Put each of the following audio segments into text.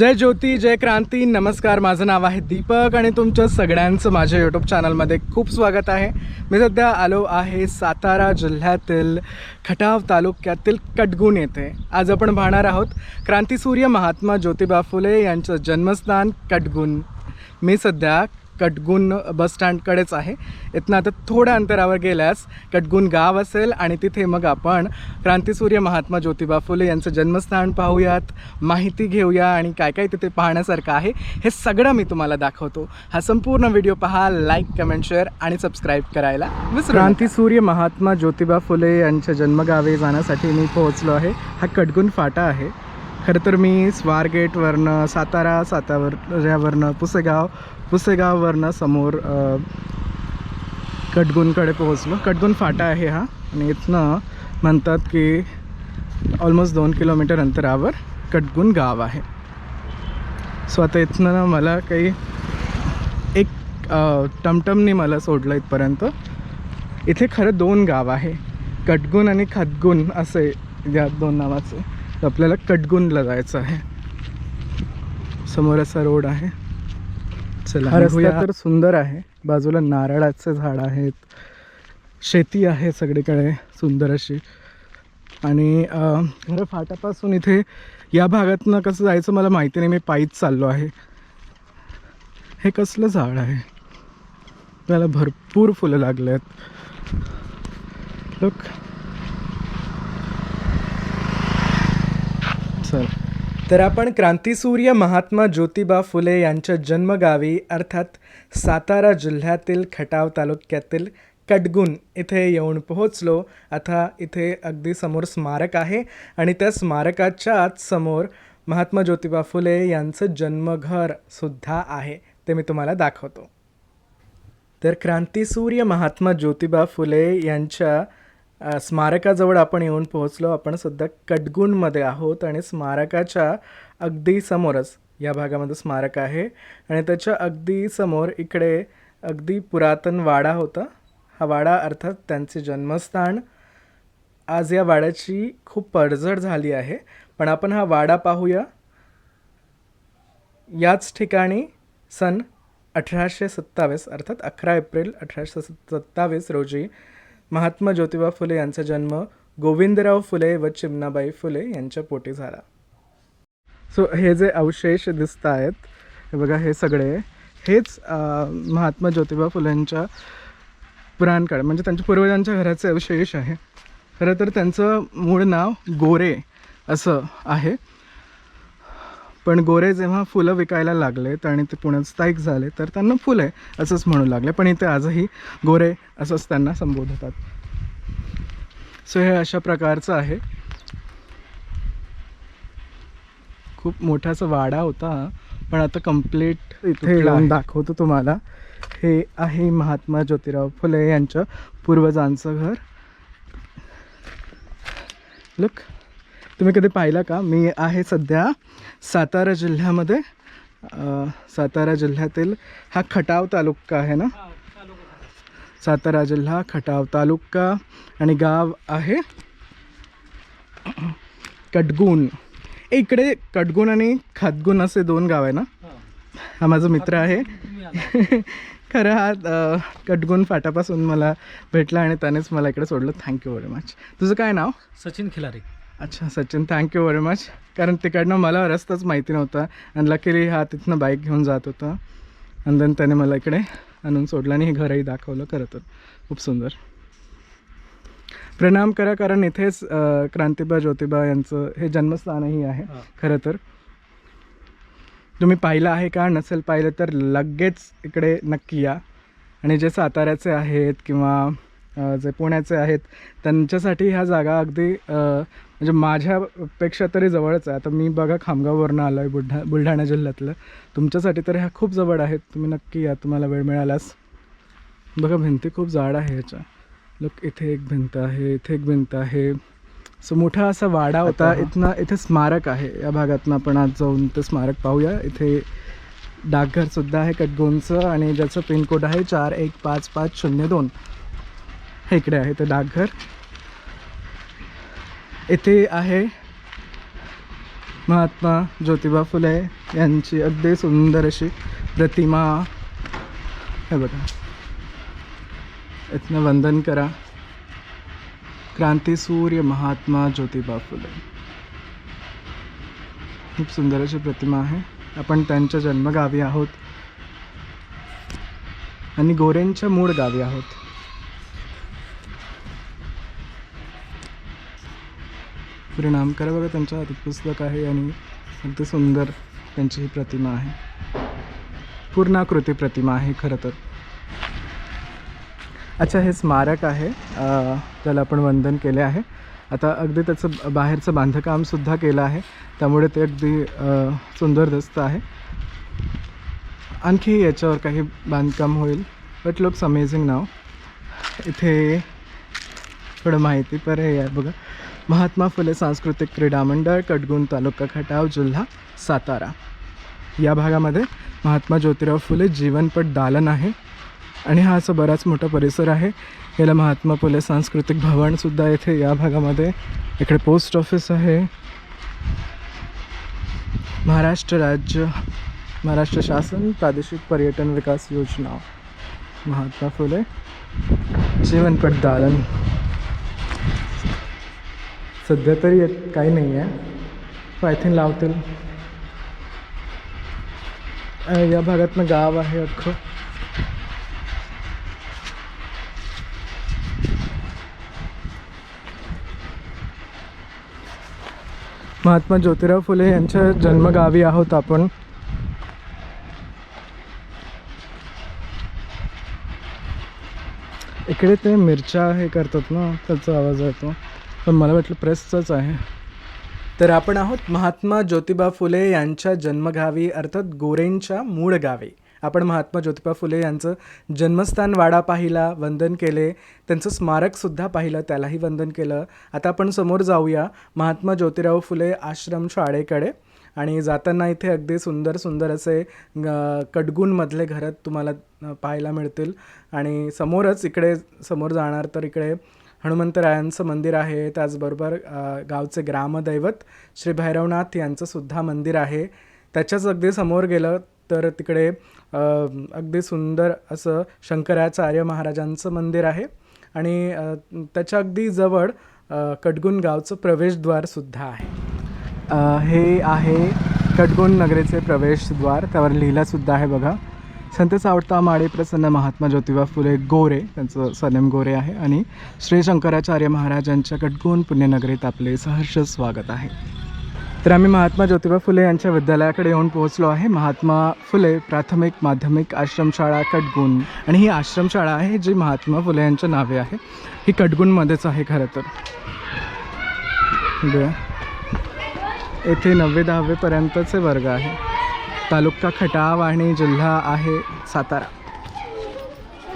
जय ज्योती जय क्रांती. नमस्कार माझं नाव आहे दीपक आणि तुमच्या सगळ्यांचं माझ्या यूट्यूब चॅनलमध्ये खूप स्वागत आहे. मी सध्या आलो आहे सातारा जिल्ह्यातील खटाव तालुक्यातील कटगुण येथे. आज आपण पाहणार आहोत क्रांतीसूर्य महात्मा ज्योतिबा फुले यांचं जन्मस्थान कटगुण. मी सध्या कटगुण बसस्टँडकडेच आहे. इथनं आता थोड्या अंतरावर गेल्यास कटगुण गाव असेल आणि तिथे मग आपण क्रांतीसूर्य महात्मा ज्योतिबा फुले यांचं जन्मस्थान पाहूयात. माहिती घेऊया आणि काय काय तिथे पाहण्यासारखं आहे हे सगळं मी तुम्हाला दाखवतो. हा संपूर्ण व्हिडिओ पहा लाईक कमेंट शेअर आणि सबस्क्राईब करायला विसरू क्रांतीसूर्य महात्मा ज्योतिबा फुले यांच्या जन्मगावी जाण्यासाठी मी पोहोचलो आहे. हा कटगुण फाटा आहे. खरं तर मी स्वारगेटवरनं सातारा साताऱ्यावरनं पुसेगाव पुसेगाववरनं समोर कटगुनकडे पोहोचलो. कटगुन फाटा आहे हा. आणि इथनं म्हणतात की ऑलमोस्ट दोन किलोमीटर अंतरावर कटगुण गाव आहे. सो आता इथनं मला काही एक टमटमनी मला सोडलं इथपर्यंत. इथे खरं दोन गाव आहे. कटगुण आणि खतगुण असे या दोन नावाचे. आपल्याला कटगुणला जायचं आहे. समोर असा रोड आहे. चला हा रस्ता तर सुंदर आहे. बाजूला नारळाचे झाड आहेत. शेती आहे सगळीकडे सुंदर अशी. आणि खरं फाटापासून इथे या भागातनं कसं जायचं मला माहिती नाही. मी पायीच चाललो आहे. हे कसलं झाड आहे? त्याला भरपूर फुलं लागले आहेत लोक सर तर आपण क्रांतीसूर्य महात्मा ज्योतिबा फुले यांच्या जन्मगावी अर्थात सातारा जिल्ह्यातील खटाव तालुक्यातील कटगुण इथे येऊन पोहोचलो. आता इथे अगदी समोर स्मारक आहे आणि त्या स्मारकाच्याच समोर महात्मा ज्योतिबा फुले यांचं जन्मघर सुद्धा आहे ते मी तुम्हाला दाखवतो. तर क्रांतीसूर्य महात्मा ज्योतिबा फुले यांच्या स्मारकाजवळ आपण येऊन पोहोचलो. आपण सध्या कटगुणमध्ये आहोत आणि स्मारकाच्या अगदी समोरच या भागामध्ये स्मारक आहे. आणि त्याच्या अगदी समोर इकडे अगदी पुरातन वाडा होता. हा वाडा अर्थात त्यांचे जन्मस्थान. आज या वाड्याची खूप पडझड झाली आहे. पण आपण हा वाडा पाहूया. याच ठिकाणी सन अठराशे सत्तावीस अर्थात अकरा एप्रिल अठराशे सत्तावीस रोजी महात्मा ज्योतिबा फुले यांचा जन्म गोविंदराव फुले व चिमणाबाई फुले यांच्या पोटी झाला. सो हे जे अवशेष दिसत आहेत हे बघा हे सगळे हेच महात्मा ज्योतिबा फुलेंच्या पुराणकाळ म्हणजे त्यांच्या पूर्वजांच्या घराचे अवशेष आहे. खरं तर त्यांचं मूळ नाव गोरे असं आहे. पण गोरे जेव्हा फुलं विकायला लागलेत आणि ते पुण्यात स्थायिक झाले तर त्यांना फुले असंच म्हणू लागले. पण इथे आजही गोरे असंच त्यांना संबोधतात. सो हे अशा प्रकारचं आहे. खूप मोठासा वाडा होता पण आता कंप्लीट इथे येऊन दाखवतो तुम्हाला. हे आहे महात्मा ज्योतिराव फुले यांच्या पूर्वजांचं घर. लुक तुम्ही कधी पाहिला का? मी आहे सध्या सातारा जिल्ह्यामध्ये. सातारा जिल्ह्यातील हा खटाव तालुका आहे ना? सातारा जिल्हा खटाव तालुका आणि गाव आहे कटगुण. इकडे कटगुण आणि खातगुण असे दोन गाव आहे ना? हा माझा मित्र आहे. खरं हा कटगुण फाटापासून मला भेटला आणि त्यानेच मला इकडे सोडलं. थँक्यू व्हेरी मच तुझं काय नाव? सचिन खिलारी. अच्छा सचिन थँक्यू व्हेरी मच कारण तिकडनं मला रस्ताच माहिती नव्हता. आणि लकीली हा तिथनं बाईक घेऊन जात होता. आणि देन त्याने मला इकडे आणून सोडलं आणि हे घरही दाखवलं खरं तर. खूप सुंदर. प्रणाम करा कारण इथेच क्रांतिबा ज्योतिबा यांचं हे जन्मस्थानही आहे. खरं तर. तुम्ही पाहिलं आहे का? नसेल पाहिलं तर लगेच इकडे नक्की या. आणि जे साताऱ्याचे आहेत किंवा जे पुण्याचे आहेत त्यांच्यासाठी ह्या जागा अगदी म्हणजे माझ्यापेक्षा तरी जवळच आहे. आता मी बघा खामगाववरनं आलो आहे बुलढा बुलढाणा जिल्ह्यातलं. तुमच्यासाठी तर ह्या खूप जवळ आहेत. तुम्ही नक्की या तुम्हाला वेळ मिळालास. बघा भिंती खूप जाड आहे ह्याच्या. लोक इथे एक भिंत आहे इथे एक भिंत आहे. सो मोठा असा वाडा होता. इथनं इथे स्मारक आहे. या भागातनं आपण आज जाऊन ते स्मारक पाहूया. इथे डाकघर सुद्धा आहे कटगोनचं आणि ज्याचं पिनकोड आहे चार एक पाच पाच शून्य दोन. हे इकडे आहे ते डाकघर. इथे आहे महात्मा ज्योतिबा फुले यांची अगदी सुंदर अशी प्रतिमा. हे बघा. इथनं वंदन करा. क्रांतीसूर्य महात्मा ज्योतिबा फुले. खूप सुंदर अशी प्रतिमा आहे. आपण त्यांच्या जन्मगावी आहोत. आणि गोरेंच्या मूळ गावी आहोत. परिणाम. करा बघा त्यांच्या हातात पुस्तक आहे आणि अगदी सुंदर त्यांची ही प्रतिमा आहे. पूर्णाकृती प्रतिमा आहे खरं तर. अच्छा हे स्मारक आहे. त्याला आपण वंदन केले आहे. आता अगदी त्याचं बाहेरचं बांधकामसुद्धा केलं आहे. त्यामुळे ते अगदी सुंदर दिसत आहे. आणखी याच्यावर काही बांधकाम होईल. But looks amazing now. इथे थोडं माहिती पर हे आहे बघा. महात्मा फुले सांस्कृतिक क्रीडा मंडळ कटगुण तालुका खटाव जिल्हा सातारा. या भागामध्ये महात्मा ज्योतिराव फुले जीवनपट दालन आहे आणि हा असा बराच मोठा परिसर आहे. याला महात्मा फुले सांस्कृतिक भवनसुद्धा येथे या भागामध्ये इकडे पोस्ट ऑफिस आहे. महाराष्ट्र राज्य महाराष्ट्र शासन प्रादेशिक पर्यटन विकास योजना. महात्मा फुले जीवनपट दालन. सध्या तरी येत काही नाही आहे. पायथीन लावतील. या भागातनं गाव आहे अख्खं. महात्मा ज्योतिराव फुले यांच्या जन्मगावी आहोत आपण. इकडे ते मिरच्या हे करतात ना त्याचा आवाज येतो. पण मला वाटलं प्रेसचंच आहे. तर आपण आहोत महात्मा ज्योतिबा फुले यांच्या जन्मगावी अर्थात गोरेंच्या मूळ गावी आपण महात्मा ज्योतिबा फुले यांचं जन्मस्थान वाडा पाहिला वंदन केले. त्यांचं स्मारकसुद्धा पाहिलं त्यालाही वंदन केलं. आता आपण समोर जाऊया महात्मा ज्योतिराव फुले आश्रम शाळेकडे. आणि जाताना इथे अगदी सुंदर सुंदर असे कडगुणमधले कटगुणमधले घरं तुम्हाला पाहायला मिळतील. आणि समोरच इकडे समोर जाणार तर इकडे हनुमंतरायांचं मंदिर आहे त्याचबरोबर गावचे ग्रामदैवत श्री भैरवनाथ यांचं सुद्धा मंदिर आहे. त्याच्याच अगदी समोर गेलं तर तिकडे अगदी सुंदर असं शंकराचार्य महाराजांचं मंदिर आहे आणि त्याच्या अगदी जवळ कटगुन कटगुण गावचं प्रवेशद्वारसुद्धा आहे. हे आहे कटगुण नगरीचे प्रवेशद्वार. त्यावर लिहिलंसुद्धा आहे बघा. संत सावडता माळे प्रसन्न महात्मा ज्योतिबा फुले गोरे त्यांचं सरनेम गोरे आहे. आणि श्री शंकराचार्य महाराजांच्या कटगुण पुण्यनगरीत आपले सहर्ष स्वागत आहे. तर आम्ही महात्मा ज्योतिबा फुले यांच्या विद्यालयाकडे येऊन पोहोचलो आहे. महात्मा फुले प्राथमिक माध्यमिक आश्रमशाळा कटगुण. आणि ही आश्रमशाळा आहे जी महात्मा फुले यांच्या नावे आहे. ही कटगुणमध्येच आहे खरं तर. येथे नववे दहावीपर्यंतचे वर्ग आहे. तालुका खटाव आणि जिल्हा आहे सातारा.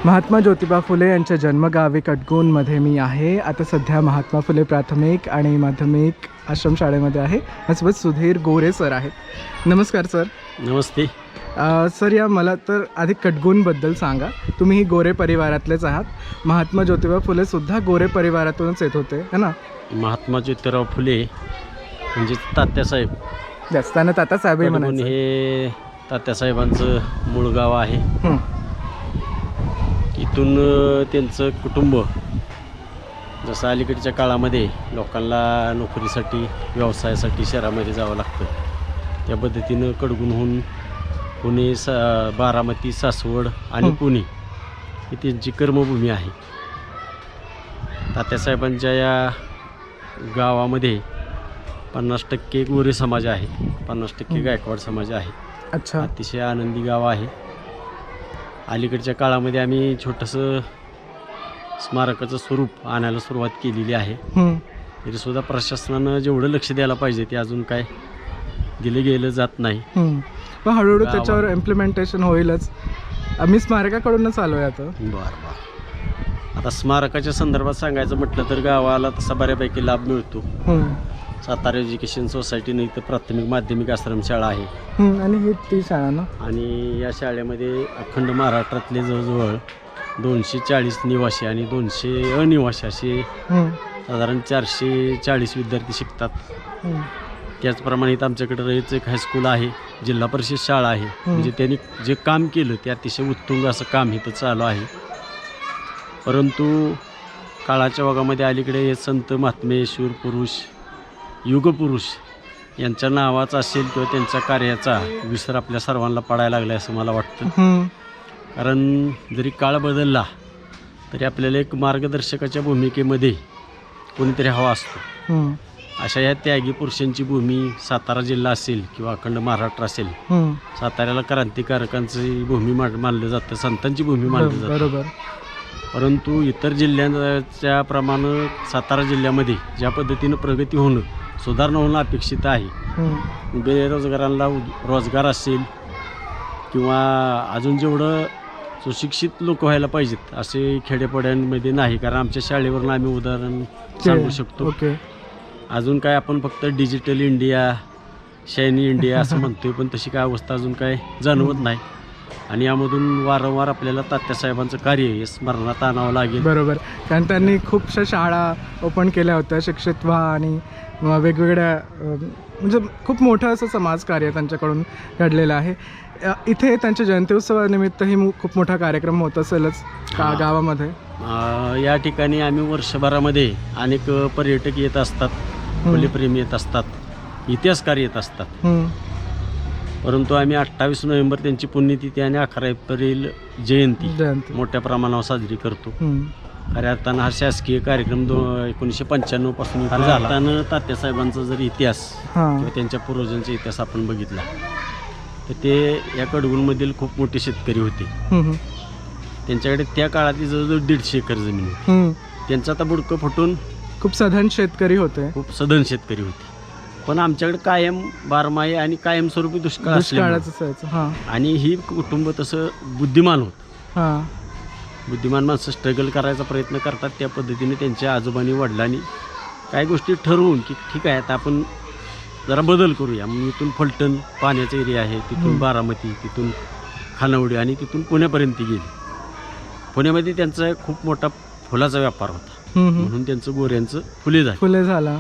महात्मा ज्योतिबा फुले यांच्या जन्मगावी कटगुणमध्ये मी आहे. आता सध्या महात्मा फुले प्राथमिक आणि माध्यमिक आश्रमशाळेमध्ये आहे. माझ्यासोबत सुधीर गोरे सर आहेत. नमस्कार सर. नमस्ते. अ, सर या मला तर आधी कटगुणबद्दल सांगा. तुम्ही ही गोरे परिवारातलेच आहात. महात्मा ज्योतिबा फुले सुद्धा गोरे परिवारातूनच येत होते है ना? महात्मा ज्योतिराव फुले म्हणजे तात्यासाहेब. जास्ताना ताता साहेबही कडगुण म्हणायचं हे तात्यासाहेबांचं मूळ गाव आहे हं. इथून अ, त्यांचं कुटुंब जसं अलीकडच्या काळामध्ये लोकांना नोकरीसाठी व्यवसायासाठी शहरामध्ये जावं लागतं त्या पद्धतीनं कडगुणहून पुणे सा बारामती सासवड आणि हं. पुणे ही त्यांची कर्मभूमी आहे तात्यासाहेबांच्या या गावामध्ये पन्नास टक्के गोरे समाज आहे पन्नास टक्के. गायकवाड समाज आहे अच्छा अतिशय आनंदी गाव आहे अलीकडच्या काळामध्ये आम्ही छोटंसं स्मारकाचं स्वरूप आणायला सुरुवात केलेली आहे हं. तरीसुद्धा प्रशासनानं जेवढं लक्ष द्यायला पाहिजे ते अजून काय दिलं गेलं जात नाही हं. पण हळूहळू गावात. त्याच्यावर इम्प्लिमेंटेशन होईलच आम्ही स्मारकाकडूनच आलो आहे आता बरं बरं आता स्मारकाच्या संदर्भात सांगायचं म्हटलं तर गावाला तसा बऱ्यापैकी लाभ मिळतो हम्म. सातारा एज्युकेशन सोसायटीनं इथं प्राथमिक माध्यमिक आश्रमशाळा आहे. हम्म, आणि ही ती शाळा ना? आणि या शाळेमध्ये अखंड महाराष्ट्रातले जवळजवळ दोनशे चाळीस निवासी आणि दोनशे अनिवासी असे हम्म, साधारण चारशे चाळीस विद्यार्थी शिकतात. हम्म. त्याचप्रमाणे इथं आमच्याकडे रयच एक हायस्कूल आहे जिल्हा परिषद शाळा आहे. म्हणजे त्यांनी जे काम केलं ते अतिशय उत्तुंग असं काम इथं चालू आहे. परंतु काळाच्या ओघामध्ये अलीकडे हे संत महात्मे शूर पुरुष युगपुरुष यांच्या नावाचा असेल किंवा त्यांच्या कार्याचा विसर आपल्या सर्वांना पडायला लागला असं मला वाटतं. कारण जरी काळ बदलला तरी आपल्याला एक मार्गदर्शकाच्या भूमिकेमध्ये कोणीतरी हवा असतो. अशा या त्यागी पुरुषांची भूमी सातारा जिल्हा असेल किंवा अखंड महाराष्ट्र असेल. साताऱ्याला क्रांतिकारकांची भूमी मान- मानलं जातं संतांची भूमी मानली जाते. बरोबर. परंतु इतर जिल्ह्यांच्या प्रमाणे सातारा जिल्ह्यामध्ये ज्या पद्धतीनं प्रगती होणं सुधारणा होणं अपेक्षित आहे. हम्म, बेरोजगारांना उद- रोजगार असेल किंवा अजून जेवढं सुशिक्षित लोक व्हायला पाहिजेत असे खेडेपाड्यांमध्ये नाही. कारण आमच्या शाळेवरून आम्ही उदाहरण सांगू शकतो. ओके. अजून काय आपण फक्त डिजिटल इंडिया शायनी इंडिया असं म्हणतोय पण तशी काय अवस्था अजून काय जाणवत नाही. आणि यामधून वारंवार आपल्याला तात्यासाहेबांचं कार्य हे स्मरणात आणावं लागेल. बरोबर. कारण त्यांनी खूपशा शाळा ओपन केल्या होत्या शिक्षित व्हा आणि वेगवेगळ्या म्हणजे खूप मोठं असं समाजकार्य त्यांच्याकडून घडलेलं आहे. इथे त्यांच्या जयंत्योत्सवानिमित्तही खूप मोठा कार्यक्रम होत असेलच का. गावामध्ये? या ठिकाणी आम्ही वर्षभरामध्ये अनेक पर्यटक येत असतात फुलेप्रेमी येत असतात इतिहासकार येत असतात. परंतु आम्ही अठ्ठावीस नोव्हेंबर त्यांची पुण्यतिथी आणि अकरा एप्रिल जयंती जयंती. मोठ्या प्रमाणावर साजरी करतो. खऱ्या अर्थानं हा शासकीय कार्यक्रम एकोणीसशे पंच्याण्णवपासून खऱ्या अर्थानं तात्यासाहेबांचा जर इतिहास किंवा त्यांच्या पूर्वजांचा इतिहास आपण बघितला तर ते या कडगुणमधील खूप मोठे शेतकरी होते. त्यांच्याकडे त्या काळातली जवळजवळ दीडशे एकर जमीन. त्यांचं आता बुडकं फुटून खूप सधन शेतकरी होते. खूप सधन शेतकरी होते. पण आमच्याकडे कायम बारमाही आणि कायमस्वरूपी दुष्काळ असल्यामुळे. दुष्काळाच असायचं हां. आणि ही कुटुंब तसं बुद्धिमान होत. हां. बुद्धिमान माणसं स्ट्रगल करायचा प्रयत्न करतात त्या पद्धतीने त्यांच्या आजोबांनी वडिलांनी काही गोष्टी ठरवून की ठीक आहे आता आपण जरा बदल करूया. मग इथून फलटण पाण्याचा एरिया आहे तिथून हम्म. बारामती तिथून खानावडी आणि तिथून पुण्यापर्यंत गेली. पुण्यामध्ये त्यांचा खूप मोठा फुलाचा व्यापार होता. हम्म, हम्म. म्हणून त्यांचं गोऱ्यांचं फुले झाले. फुले झाला.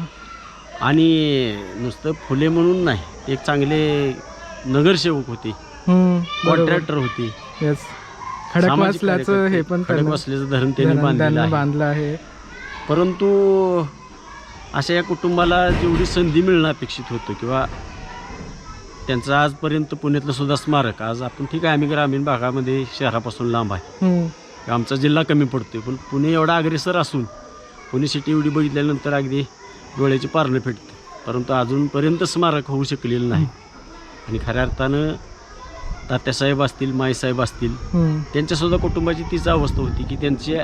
आणि नुसतं फुले म्हणून नाही एक चांगले नगरसेवक होते. कॉन्ट्रॅक्टर होते. हे पण खडक त्यांना- वाचल्याचं धरण त्यांनी बांधलं आहे. परंतु अशा या कुटुंबाला जेवढी संधी मिळणं अपेक्षित होतं किंवा त्यांचं आजपर्यंत पुण्यातलं सुद्धा स्मारक आज आपण ठीक आहे आम्ही ग्रामीण भागामध्ये शहरापासून लांब आहे. आमचा जिल्हा कमी पडतोय पण पुणे एवढा अग्रेसर असून पुणे सिटी एवढी बघितल्यानंतर अगदी डोळ्याची पारणं फेटते. परंतु अजूनपर्यंत स्मारक होऊ शकलेलं नाही. आणि खऱ्या अर्थानं तात्यासाहेब असतील माईसाहेब असतील त्यांच्यासुद्धा कुटुंबाची तीच अवस्था होती की त्यांची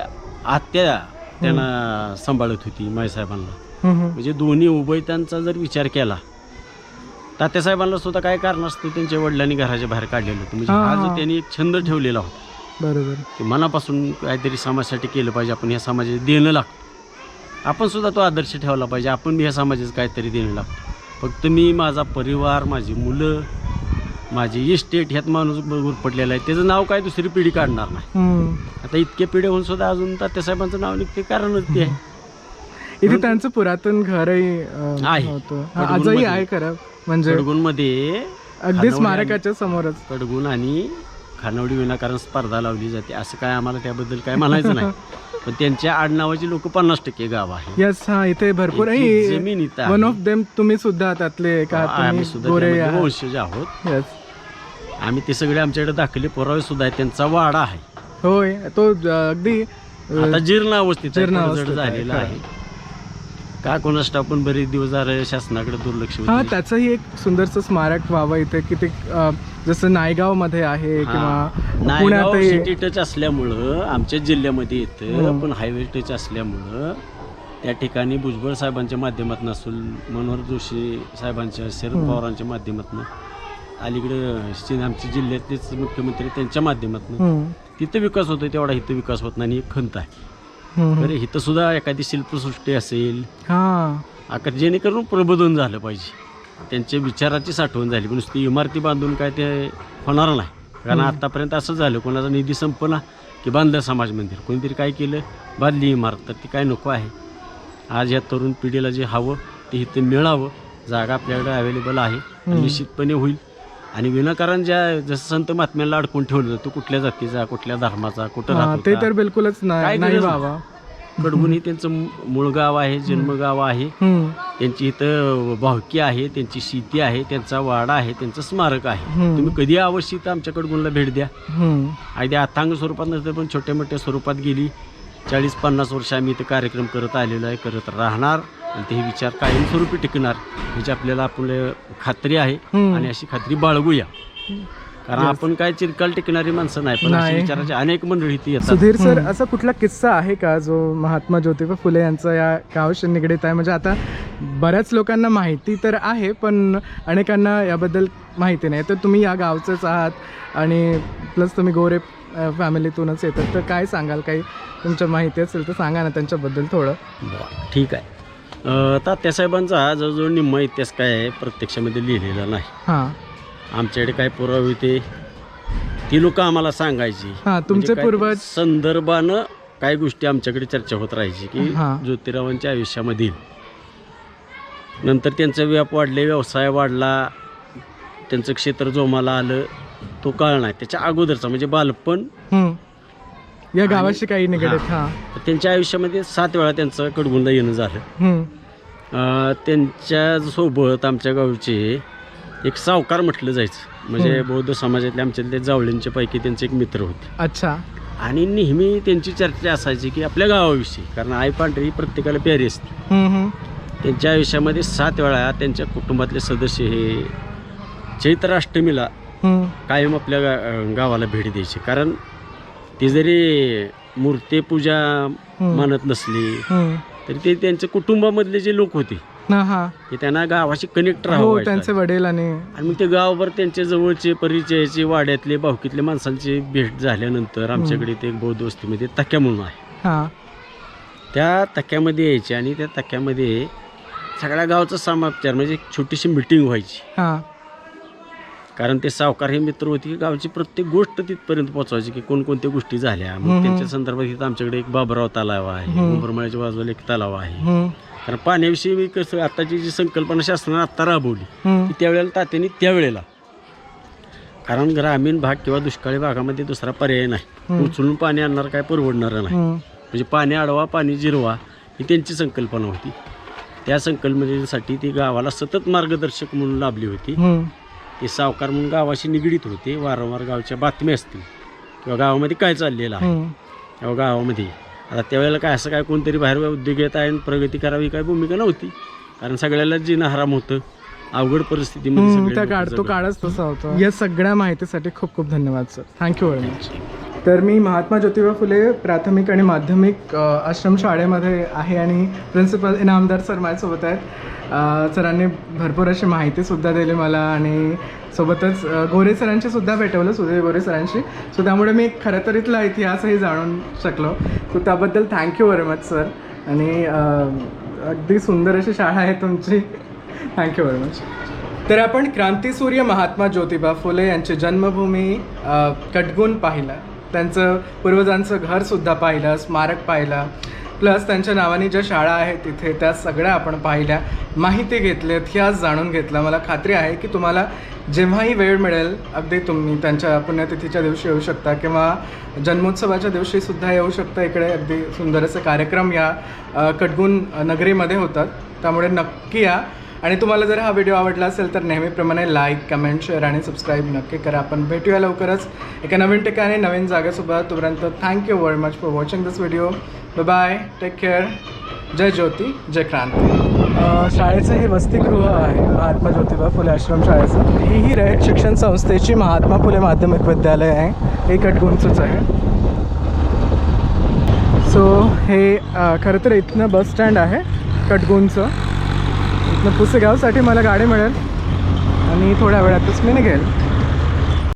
आत्या त्यांना सांभाळत होती माईसाहेबांना. म्हणजे दोन्ही उभयतांचा जर विचार केला तात्यासाहेबांना सुद्धा काय कारण असतं? त्यांच्या वडिलांनी घराच्या बाहेर काढलेलं होतं. म्हणजे हा. जो त्यांनी एक छंद ठेवलेला होता. बरोबर. की मनापासून काहीतरी समाजासाठी केलं पाहिजे. आपण ह्या समाजाला देणं लागतं. आपण सुद्धा तो आदर्श ठेवला पाहिजे. आपण ह्या समाजाचं काहीतरी देणं लागतं. फक्त मी माझा परिवार माझी मुलं माझी इस्टेट ह्यात माणूस गुरपटलेला आहे. त्याचं नाव काय दुसरी पिढी काढणार नाही. आता इतके पिढे होऊन सुद्धा अजून तात्यासाहेबांचं नाव निघते कारणच ते आहे. इथे त्यांचं पुरातन घरही. आजही आहे खरं. म्हणजे कडगुणमध्ये अगदी स्मारकाच्या समोरच. कडगुण आणि खानावडी विनाकारण स्पर्धा लावली जाते. असं काय आम्हाला त्याबद्दल काय म्हणायचं नाही. पण त्यांच्या आडनावाची लोक पन्नास टक्के गाव आहे. यस हा इथे भरपूर जमीन इथं आहे. वन ऑफ देम तुम्ही सुद्धा त्यातले आहात आम्ही तुम्ही सुद्धा गोरे त्यामध्ये आहात. वंशज आहोत. आम्ही ते सगळे आमच्याकडे दाखले पुरावे सुद्धा आहे त्यांचा वाडा आहे. होय तो अगदी अ, आता जीर्ण अवस्थेत आहे, जीर्ण पडझड अवस्थेत आहे, झालेला. आहे. का कोणास पण बरेच दिवस झाले शासनाकडे दुर्लक्ष हा त्याचंही एक सुंदरसं स्मारक व्हावं इथे की ते अ, जसं नायगावमध्ये आहे किंवा नायगाव पुण्यातही सिटी टच असल्यामुळं आमच्या जिल्ह्यामध्ये येतं हं. पण हायवे टच असल्यामुळं त्या ठिकाणी भुजबळ साहेबांच्या माध्यमातून असेल मनोहर जोशी साहेबांच्या शरद हं. पवारांच्या माध्यमातून अलीकडं शि- आमच्या जिल्ह्यातलेच मुख्यमंत्री त्यांच्या माध्यमातून हम्म, तिथं विकास होतो तेवढा इथं विकास होत नाही ही खंत आहे बरं इथं सुद्धा एखादी शिल्पसृष्टी असेल हां. आकार जेणेकरून प्रबोधन झालं पाहिजे. त्यांच्या विचाराची साठवण झाली. पण नुसती इमारती बांधून काय ते होणार नाही. कारण. आतापर्यंत असं झालं कोणाचा निधी संपला की बांधलं समाज मंदिर. कोणीतरी काय केलं? बांधली इमारत. तर ती काय नको आहे. आज या तरुण पिढीला जे हवं ते इथं मिळावं. जागा आपल्याकडे अवेलेबल आहे. निश्चितपणे होईल. आणि विनाकारण ज्या जसं संत महात्म्याला अडकून ठेवलं तो कुठल्या जातीचा कुठल्या धर्माचा कुठं हां, राहत ते होता. तर बिलकुलच नाही काय नाही गरज? बाबा. कडवून हे त्यांचं मूळ गाव आहे जन्मगाव आहे. हम्म, त्यांची इथं भावकी आहे त्यांची शेती आहे त्यांचा वाडा आहे त्यांचं स्मारक आहे. हम्म. तुम्ही कधी अवश्य इथं आमच्या कडगुणला भेट द्या. हम्म. अगदी अथांग स्वरूपात नसतं पण छोट्या मोठ्या स्वरूपात गेली. चाळीस पन्नास वर्ष आम्ही इथं कार्यक्रम करत आलेलो आहे करत राहणार. आणि ते विचार कायमस्वरूपी टिकणार ह्याची आपल्याला आपल्या खात्री आहे. आणि अशी खात्री बाळगूया कारण. आपण काय चिरकाल टिकणारी माणसं नाही पण अशी. विचाराची अनेक मंडळी येतात सुधीर सर. असा कुठला किस्सा आहे का जो महात्मा ज्योतिबा फुले यांचा या गावाशी निगडीत आहे म्हणजे आता बऱ्याच लोकांना माहिती तर आहे पण अनेकांना याबद्दल माहिती नाही तर तुम्ही या गावचेच आहात आणि प्लस तुम्ही गोरे फॅमिलीतूनच येतात तर काय सांगाल काही तुमच्या माहिती असेल तर सांगा ना त्यांच्याबद्दल थोडं ठीक आहे तात्यासाहेबांचा जवळजवळ निम्मा इतिहास काय आहे प्रत्यक्षामध्ये लिहिलेला नाही. हां. आमच्याकडे काय पुरावे होते ती लोक आम्हाला सांगायची. हां तुमचे म्हणजे काय पूर्वज संदर्भानं काही गोष्टी आमच्याकडे चर्चा होत राहायची की हां. ज्योतिरावांच्या आयुष्यामधील नंतर त्यांचा व्याप वाढले व्यवसाय वाढला त्यांचं क्षेत्र जोमाला आलं तो काळ नाही. त्याच्या अगोदरचा म्हणजे बालपण हम्म. या गावाशी काही निगडीत हां त्यांच्या आयुष्यामध्ये सात वेळा त्यांचं कडगुंदा येणं झालं हम्म. अं, त्यांच्यासोबत आमच्या गावचे एक सावकार म्हटलं जायचं म्हणजे. बौद्ध समाजातले आमच्यातले जावळींच्या पैकी त्यांचे एक मित्र होते अच्छा आणि नेहमी त्यांची चर्चा असायची की आपल्या गावाविषयी कारण आई पांढरी ही प्रत्येकाला प्यारी असते हम्म, हम्म. त्यांच्या आयुष्यामध्ये सात वेळा त्यांच्या कुटुंबातले सदस्य हे चैत्र अष्टमीला हम्म. कायम आपल्या गा अं, गावाला भेट द्यायचे कारण ती जरी मूर्तीपूजा मानत नसली. तरी ते त्यांच्या कुटुंबामधले जे लोक होते हां हां. ते त्यांना गावाशी कनेक्ट हो राहावं त्यांचे वडील आणि मग ते गावभर त्यांच्या जवळचे परिचयाचे वाड्यातले भावकीतले माणसांची भेट झाल्यानंतर आमच्याकडे ते बौद्ध वस्तीमध्ये तक्या म्हणून आहे. त्या तक्यामध्ये यायचे आणि त्या तक्यामध्ये सगळ्या गावचा समाचार म्हणजे छोटीशी मिटिंग व्हायची. कारण ते सावकार हे मित्र होते की गावची प्रत्येक गोष्ट तिथपर्यंत पोहोचवायची की कोणकोणत्या गोष्टी झाल्या. मग त्यांच्या संदर्भात इथं आमच्याकडे एक बाबराव तलाव आहे. उंबरमाळ्याच्या बाजूला एक तलाव आहे. कारण पाण्याविषयी मी कसं आताची जी संकल्पना शासनाने आत्ता राबवली. की त्यावेळेला तात्यांनी त्यावेळेला कारण ग्रामीण भाग किंवा दुष्काळी भागामध्ये दुसरा पर्याय नाही. उचलून पाणी आणणार काय परवडणारं नाही. म्हणजे पाणी अडवा पाणी जिरवा ही त्यांची संकल्पना होती त्या संकल्पनेसाठी ती गावाला सतत मार्गदर्शक म्हणून लाभली होती. ते सावकार म्हणून गावाशी निगडीत होते वारंवार गावच्या बातम्या असतील. किंवा गावामध्ये काय चाललेलं आहे. किंवा गावामध्ये? आता त्यावेळेला काय असं काय कोणतरी बाहेर उद्योग येत आहे आणि प्रगती करावी काय भूमिका नव्हती. कारण सगळ्याला जीणं हराम होतं अवघड परिस्थितीमध्ये सगळे त्या काळ तो काळच तसा होता. या सगळ्या माहितीसाठी खूप खूप धन्यवाद सर थँक्यू व्हेरी मच तर मी महात्मा ज्योतिबा फुले प्राथमिक आणि माध्यमिक आश्रम आश्रमशाळेमध्ये आहे आणि प्रिन्सिपल इनामदार सर माझ्यासोबत आहेत. सरांनी भरपूर अशी माहितीसुद्धा दिली मला आणि सोबतच गोरे सरांशी सुद्धा भेटवलं सुधीर गोरे सरांशी. सो त्यामुळे मी खरं तर इथला इतिहासही जाणून शकलो. सो त्याबद्दल थँक्यू व्हेरी मच सर आणि अगदी सुंदर अशी शाळा आहे तुमची. थँक्यू व्हेरी मच तर आपण क्रांतीसूर्य महात्मा ज्योतिबा फुले यांची जन्मभूमी कटगुण पाहिला. त्यांचं पूर्वजांचं घरसुद्धा पाहिलं स्मारक पाहिलं. प्लस त्यांच्या नावाने ज्या शाळा आहेत तिथे त्या सगळ्या आपण पाहिल्या. माहिती घेतल्या इतिहास जाणून घेतला. मला खात्री आहे की तुम्हाला जेव्हाही वेळ मिळेल अगदी तुम्ही त्यांच्या पुण्यतिथीच्या दिवशी येऊ शकता किंवा जन्मोत्सवाच्या दिवशीसुद्धा येऊ शकता इकडे. अगदी सुंदर असे कार्यक्रम या अ, कटगुण नगरीमध्ये होतात. त्यामुळे नक्की या. आणि तुम्हाला जर हा व्हिडिओ आवडला असेल तर नेहमीप्रमाणे लाईक कमेंट शेअर आणि सबस्क्राईब नक्की करा. आपण भेटूया लवकरच. एका नवीन ठिकाणी नवीन जागेसोबत. तोपर्यंत thank you very much for watching this video bye take care जय ज्योती जय क्रांती. शाळेचं हे वसतिगृह आहे महात्मा ज्योतिबा फुले आश्रम शाळेचं. ही ही रयत शिक्षण संस्थेची महात्मा फुले माध्यमिक विद्यालय आहे. हे कटगुंचच आहे. सो हे खरं तर इथनं बस स्टँड आहे कटगुंचं इथनं पुसेगावसाठी मला गाडी मिळेल आणि थोड्या वेळातच मी निघेल.